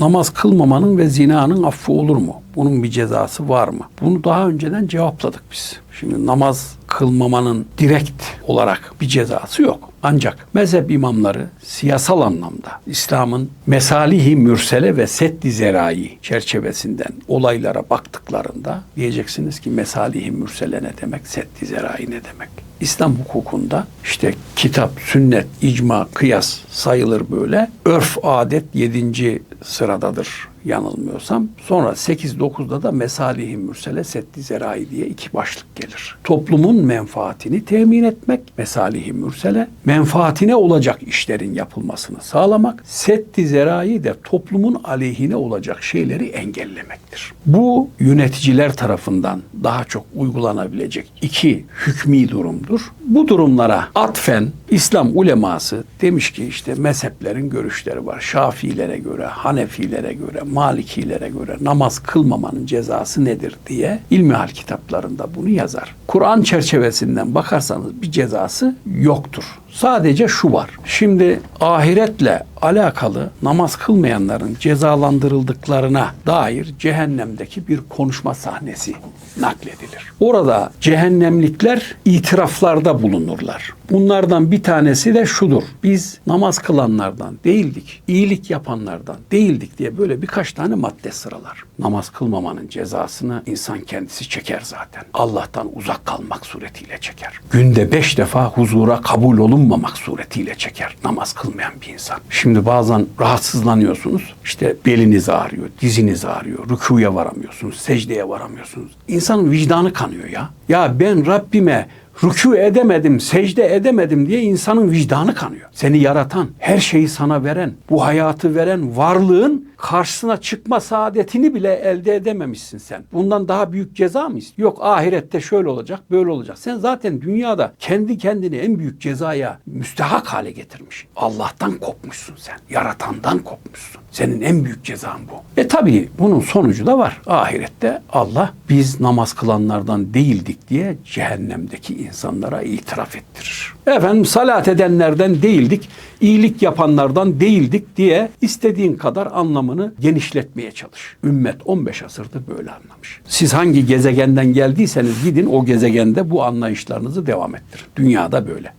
Namaz kılmamanın ve zinanın affı olur mu? Bunun bir cezası var mı? Bunu daha önceden cevapladık biz. Şimdi namaz kılmamanın direkt olarak bir cezası yok. Ancak mezhep imamları siyasal anlamda İslam'ın mesalihi mürsele ve seddi zerai çerçevesinden olaylara baktıklarında diyeceksiniz ki mesalihi mürsele ne demek, seddi zerai ne demek? İslam hukukunda işte kitap, sünnet, icma, kıyas sayılır böyle. Örf, adet yedinci sıradadır yanılmıyorsam. Sonra 8-9'da da mesalihi mürsele seddi zerai diye iki başlık gelir. Toplumun menfaatini temin etmek, mesalihi mürsele, menfaatine olacak işlerin yapılmasını sağlamak, seddi zerai de toplumun aleyhine olacak şeyleri engellemektir. Bu yöneticiler tarafından daha çok uygulanabilecek iki hükmi durumdur. Bu durumlara atfen İslam uleması demiş ki işte mezheplerin görüşleri var. Şafilere göre, Hanefilere göre, Malikilere göre namaz kılmamanın cezası nedir diye ilmihal kitaplarında bunu yazar. Kur'an çerçevesinden bakarsanız bir cezası yoktur. Sadece şu var. Şimdi ahiretle alakalı namaz kılmayanların cezalandırıldıklarına dair cehennemdeki bir konuşma sahnesi nakledilir. Orada cehennemlikler itiraflarda bulunurlar. Bunlardan bir tanesi de şudur. Biz namaz kılanlardan değildik, iyilik yapanlardan değildik diye böyle birkaç tane madde sıralar. Namaz kılmamanın cezasını insan kendisi çeker zaten. Allah'tan uzak kalmak suretiyle çeker. Günde beş defa huzura kabul olunmamak suretiyle çeker namaz kılmayan bir insan. Şimdi bazen rahatsızlanıyorsunuz. İşte beliniz ağrıyor, diziniz ağrıyor, rükuya varamıyorsunuz, secdeye varamıyorsunuz. İnsanın vicdanı kanıyor ya. Ya ben Rabbime rükû edemedim, secde edemedim diye insanın vicdanı kanıyor. Seni yaratan, her şeyi sana veren, bu hayatı veren varlığın karşısına çıkma saadetini bile elde edememişsin sen. Bundan daha büyük ceza mı istiyorsun? Yok ahirette şöyle olacak, böyle olacak. Sen zaten dünyada kendi kendini en büyük cezaya müstehak hale getirmiş. Allah'tan kopmuşsun sen. Yaratandan kopmuşsun. Senin en büyük cezan bu. E tabi bunun sonucu da var. Ahirette Allah biz namaz kılanlardan değildik diye cehennemdeki insanlara itiraf ettirir. Efendim salat edenlerden değildik, iyilik yapanlardan değildik diye istediğin kadar anlamını genişletmeye çalış. Ümmet 15 asırdır böyle anlamış. Siz hangi gezegenden geldiyseniz gidin o gezegende bu anlayışlarınızı devam ettirin. Dünyada böyle.